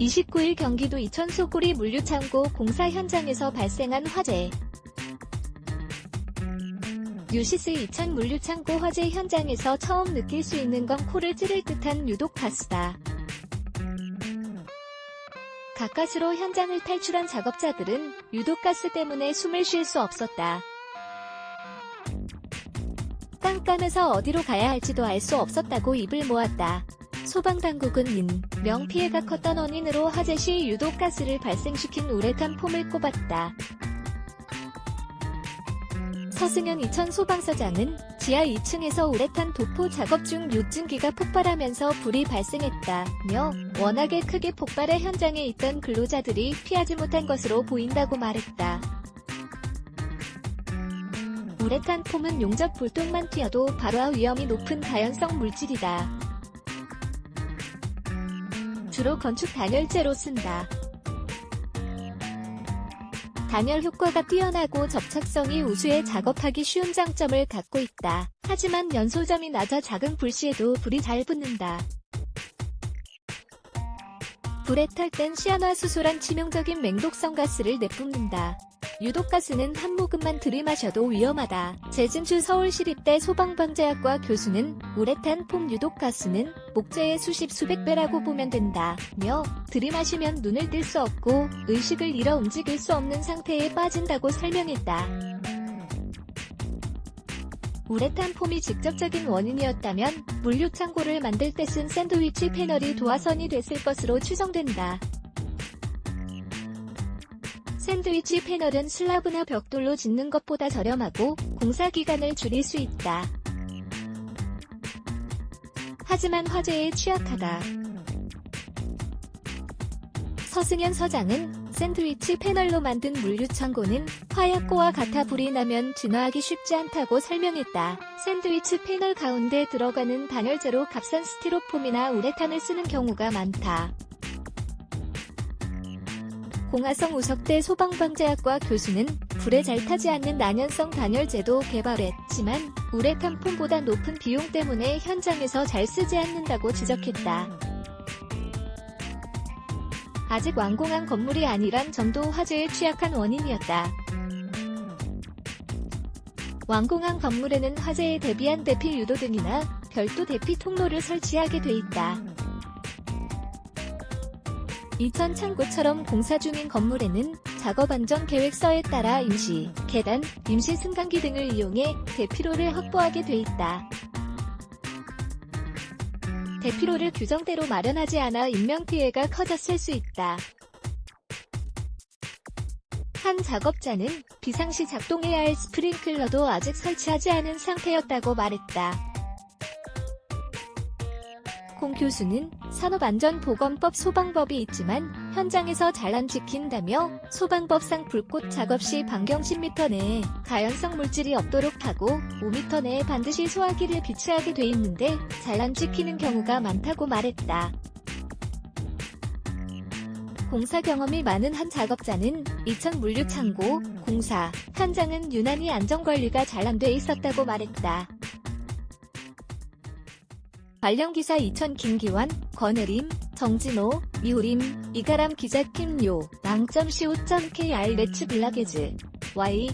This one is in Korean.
29일 경기도 이천 소구리 물류창고 공사 현장에서 발생한 화재. 뉴시스 이천 물류창고 화재 현장에서 처음 느낄 수 있는 건 코를 찌를 듯한 유독 가스다. 가까스로 현장을 탈출한 작업자들은 유독 가스 때문에 숨을 쉴 수 없었다. 깜깜해서 어디로 가야 할지도 알 수 없었다고 입을 모았다. 소방당국은 인, 명 피해가 컸던 원인으로 화재 시 유독 가스를 발생시킨 우레탄 폼을 꼽았다. 서승현 이천 소방서장은 지하 2층에서 우레탄 도포 작업 중 요증기가 폭발하면서 불이 발생했다며 워낙에 크게 폭발해 현장에 있던 근로자들이 피하지 못한 것으로 보인다고 말했다. 우레탄 폼은 용접 불똥만 튀어도 발화 위험이 높은 가연성 물질이다. 주로 건축 단열재로 쓴다. 단열 효과가 뛰어나고 접착성이 우수해 작업하기 쉬운 장점을 갖고 있다. 하지만 연소점이 낮아 작은 불씨에도 불이 잘 붙는다. 불에 탈 땐 시아노아수소란 치명적인 맹독성 가스를 내뿜는다. 유독 가스는 한 모금만 들이마셔도 위험하다. 재진주 서울시립대 소방방재학과 교수는 우레탄 폼 유독 가스는 목재의 수십 수백 배라고 보면 된다 며 들이마시면 눈을 뜰 수 없고 의식을 잃어 움직일 수 없는 상태에 빠진다고 설명했다. 우레탄 폼이 직접적인 원인이었다면 물류 창고를 만들 때 쓴 샌드위치 패널이 도화선이 됐을 것으로 추정된다. 샌드위치 패널은 슬라브나 벽돌로 짓는 것보다 저렴하고 공사 기간을 줄일 수 있다. 하지만 화재에 취약하다. 서승현 서장은 샌드위치 패널로 만든 물류창고는 화약고와 같아 불이 나면 진화하기 쉽지 않다고 설명했다. 샌드위치 패널 가운데 들어가는 단열재로 값싼 스티로폼이나 우레탄을 쓰는 경우가 많다. 공화성 우석대 소방방재학과 교수는 불에 잘 타지 않는 난연성 단열재도 개발했지만 우레탄 폼보다 높은 비용 때문에 현장에서 잘 쓰지 않는다고 지적했다. 아직 완공한 건물이 아니란 점도 화재에 취약한 원인이었다. 완공한 건물에는 화재에 대비한 대피 유도 등이나 별도 대피 통로를 설치하게 돼 있다. 이천 창고처럼 공사 중인 건물에는 작업 안전 계획서에 따라 임시, 계단, 임시 승강기 등을 이용해 대피로를 확보하게 돼 있다. 대피로를 규정대로 마련하지 않아 인명피해가 커졌을 수 있다. 한 작업자는 비상시 작동해야 할 스프링클러도 아직 설치하지 않은 상태였다고 말했다. 공 교수는 산업안전보건법 소방법이 있지만 현장에서 잘 안 지킨다며 소방법상 불꽃 작업 시 반경 10m 내에 가연성 물질이 없도록 하고 5m 내에 반드시 소화기를 비치하게 돼 있는데 잘 안 지키는 경우가 많다고 말했다. 공사 경험이 많은 한 작업자는 이천 물류창고 공사 현장은 유난히 안전관리가 잘 안 돼 있었다고 말했다. 관련 기사 이천 김기환, 권혜림, 정진호, 이우림, 이가람 기자 김요, 낭.co.kr 레츠 블라게즈, Y,